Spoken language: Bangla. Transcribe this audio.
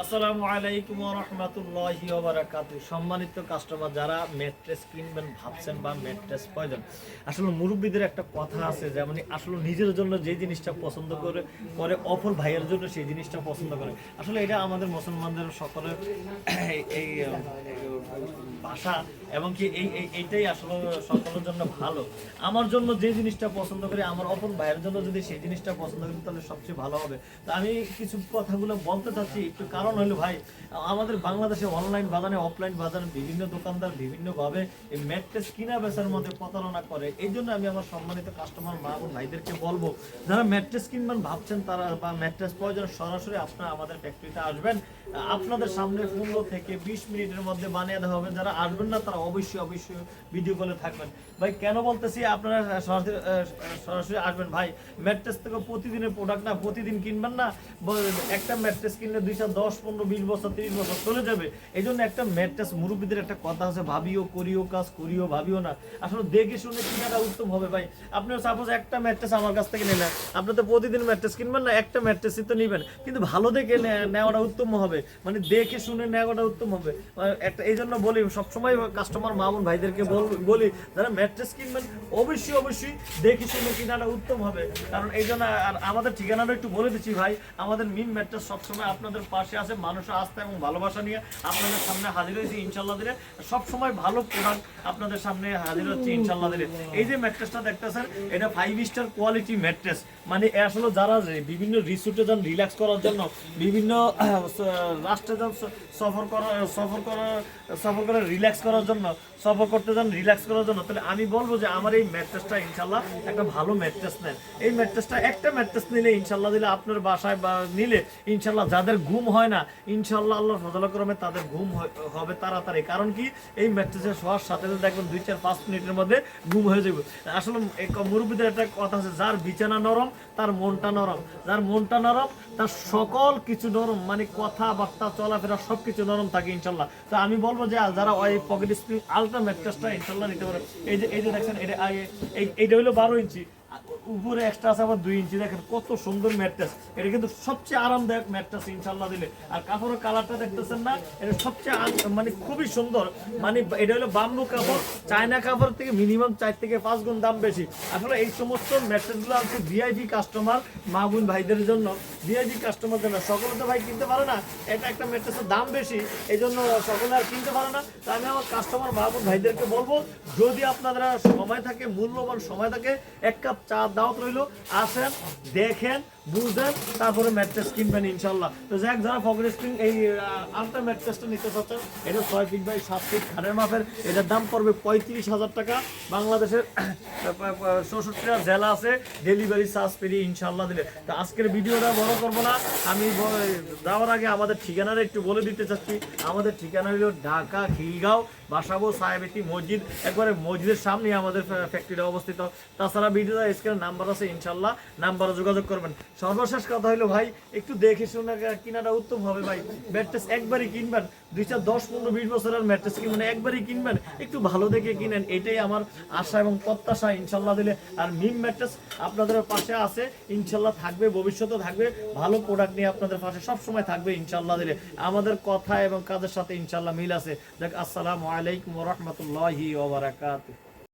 আসসালামু আলাইকুম রহমতুল্লাহি সম্মানিত কাস্টমার যারা ম্যাট্রেস কিনবেন, ভাবছেন বা ম্যাট্রেস প্রয়োজন। আসলে মুরব্বীদের একটা কথা আছে, যেমন আসলে নিজের জন্য যে জিনিসটা পছন্দ করে করে অপর ভাইয়ের জন্য সেই জিনিসটা পছন্দ করে। আসলে এটা আমাদের মুসলমানদের সকলের এই- ভাষা এবং কি এই- এইটাই আসলে সকলের জন্য ভালো। আমার জন্য যে জিনিসটা পছন্দ করি, আমার অপর ভাইয়ের জন্য যদি সেই জিনিসটা পছন্দ করি, তাহলে সবচেয়ে ভালো হবে। তো আমি কিছু কথাগুলো বলতে চাচ্ছি, একটু কারণ হলো ভাই, আমাদের বাংলাদেশে অনলাইন বাজারে অফলাইন বাজারে বিভিন্ন দোকানদার বিভিন্নভাবে এই ম্যাট্রেস কিনা বেচার মধ্যে প্রতারণা করে। এই জন্য আমি আমার সম্মানিত কাস্টমার মা বোন ভাইদেরকে বলব, যারা ম্যাট্রেস কিনবেন ভাবছেন তারা বা ম্যাট্রেস প্রয়োজন, সরাসরি আপনারা আমাদের ফ্যাক্টরিতে আসবেন। আপনাদের সামনে পনেরো থেকে বিশ মিনিটের মধ্যে বানিয়ে দেওয়া হবে। যারা আসবেন না, তারা অবশ্যই অবশ্যই ভিডিও কলে থাকবেন। ভাই, কেন বলতেছি, আপনারা সরাসরি সরাসরি আসবেন। ভাই ম্যাট্রেস থেকে প্রতিদিনের প্রোডাক্ট না, প্রতিদিন কিনবেন না। একটা ম্যাট্রেস কিনলে দুইটা দশ পনেরো, বিশ বছর, তিরিশ বছর চলে যাবে। এই জন্য একটা ম্যাট্রেস মুরব্বীদের একটা কথা আছে, ভাবিও, করিও কাজ, করিও, ভাবিও না। আসলে দেখে শুনে কিনাটা উত্তম হবে ভাই। আপনি সাপোজ একটা ম্যাট্রেস আমার কাছ থেকে নিলেন আপনি তো প্রতিদিন ম্যাট্রেস কিনবেন না, একটা ম্যাট্রেসই তো নেবেন। কিন্তু ভালো দেখে নেওয়াটা উত্তম হবে। মানে দেখে শুনে নেওয়াটা উত্তম হবে। মানে একটা এই জন্য বলি, সবসময় কাস্টমার মামুন ভাইদেরকে বলি যারা ম্যাট্রেস কিনবেন, অবশ্যই অবশ্যই দেখে শুনে কিনাটা উত্তম হবে। কারণ এই জন্য আর আমাদের ঠিকানাটা একটু বলে দিচ্ছি ভাই। আমাদের মিন ম্যাট্রেস সবসময় আপনাদের পাশে আছে মানুষের আস্থা এবং ভালোবাসা নিয়ে আপনাদের সামনে হাজির হয়েছে ইনশাল্লাহ দিলে। সবসময় ভালো প্রোডাক্ট আপনাদের সামনে হাজির হচ্ছে ইনশাল্লাহ দিলে। এই যে ম্যাট্রেসটা দেখতেছেন এটা ফাইভ স্টার কোয়ালিটি ম্যাট্রেস মানে আসলে যারা বিভিন্ন রিসোর্টে যান রিল্যাক্স করার জন্য, বিভিন্ন রাষ্ট্রে যান সফর করার সফর করার সফর করে রিল্যাক্স করার জন্য, সফর করতে যান রিল্যাক্স করার জন্য, তাহলে আমি বলব যে আমার এই ম্যাট্রেসটা ইনশাল্লাহ একটা ভালো ম্যাট্রেস নেন। এই ম্যাট্রেসটা একটা ম্যাট্রেস নিলে ইনশাল্লাহ দিলে আপনার বাসায় বা নিলে ইনশাল্লাহ যাদের ঘুম হয় না ইনশাল্লাহ আল্লাহ ফজল ক্রমে তাদের ঘুম হবে তাড়াতাড়ি। কারণ কি, এই ম্যাট্রেসে শোয়ার সাথে দেখবেন দুই চার পাঁচ মিনিটের মধ্যে ঘুম হয়ে যাবে। আসলে মুরব্বীদের একটা কথা আছে, যার বিছানা নরম, তার মনটা নরম। যার মনটা নরম, তার সকল কিছু নরম মানে কথাবার্তা, চলাফেরা সবকিছু নরম থাকে ইনশাল্লাহ তো আমি বলব যে যারা ওই পকেট স্প্রিং আলট্রা ম্যাট্রেসটা ইনশাল্লাহ নিতে পারে। এই যে এই যে দেখছেন এটা এই- এইটা হলো বারো ইঞ্চি। উপরে এক্সট্রা আছে, আবার দুই ইঞ্চি। দেখেন কত সুন্দর ম্যাট্রেস এটা কিন্তু সবচেয়ে আরামদায়ক ম্যাট্রেস ইনশাল্লাহ দিলে। আর কাপড়ের কালারটা দেখতেছেন না, এটা সবচেয়ে মানে খুবই সুন্দর। মানে এটা হলো বাম্বু কাপড় চায়না কাপড় থেকে মিনিমাম চার থেকে পাঁচ গুণ দাম বেশি। আসলে এই সমস্ত ম্যাট্রেসগুলো আছে ভিআইপি কাস্টমার মা বোন ভাইদের জন্য। ভিআইপি কাস্টমার জন্য। সকলে তো ভাই কিনতে পারে না, এটা একটা ম্যাট্রেসের দাম বেশি। এই জন্য সকলে আর কিনতে পারে না। তা আমি আমার কাস্টমার মা বোন ভাইদেরকে বলব, যদি আপনারা সময় থাকে, মূল্যবান সময় থাকে, এক কাপ চা দাওয়াত রইল আসেন দেখেন বুঝেন তারপরে ম্যাট্রেস কিনবেন ইনশাল্লাহ। তো যাক যারা ফকেট স্প্রিং এই আলট্রা ম্যাট্রেসটা নিতে চাচ্ছেন, এটা ছয় ফিট বাই সাত ফিট খানের মাপের, এটার দাম পড়বে পঁয়ত্রিশ হাজার টাকা। বাংলাদেশের চৌষট্টিটা জেলা আছে ডেলিভারি চার্জ পেরিয়ে ইনশাল্লাহ দিলে তো আজকের ভিডিওটা বড় করব না, আমি যাওয়ার আগে আমাদের ঠিকানাটা একটু বলে দিতে চাচ্ছি। আমাদের ঠিকানা হলো ঢাকা খিলগাঁও, বাসাবো সাহেবেতি মসজিদ, একবারে মসজিদের সামনে আমাদের ফ্যাক্টরিটা অবস্থিত। তাছাড়া ভিডিওটা স্ক্রিনে নাম্বার আছে, ইনশাল্লাহ নাম্বারে যোগাযোগ করবেন। সর্বশেষ কথা হলো ভাই, একটু দেখে শুনে কিনাটা উত্তম হবে ভাই। ম্যাট্রেস একবারই কিনবেন, দুই চার দশ পনেরো বিশ বছরের ম্যাট্রেস কিনবেন একবারই কিনবেন, একটু ভালো দেখে কিনেন, এটাই আমার আশা এবং প্রত্যাশা ইনশাল্লাহ দিলে। আর মিম ম্যাট্রেস আপনাদের পাশে আছে, ইনশাল্লাহ থাকবে ভবিষ্যতে থাকবে, ভালো প্রোডাক্ট নিয়ে আপনাদের পাশে সব সময় থাকবে ইনশাল্লাহ দিলে। আমাদের কথা এবং কাজের সাথে ইনশাল্লাহ মিল আছে। দেখ, আসসালামু আলাইকুম রহমতুল্লাহি ওবরাকাতুহ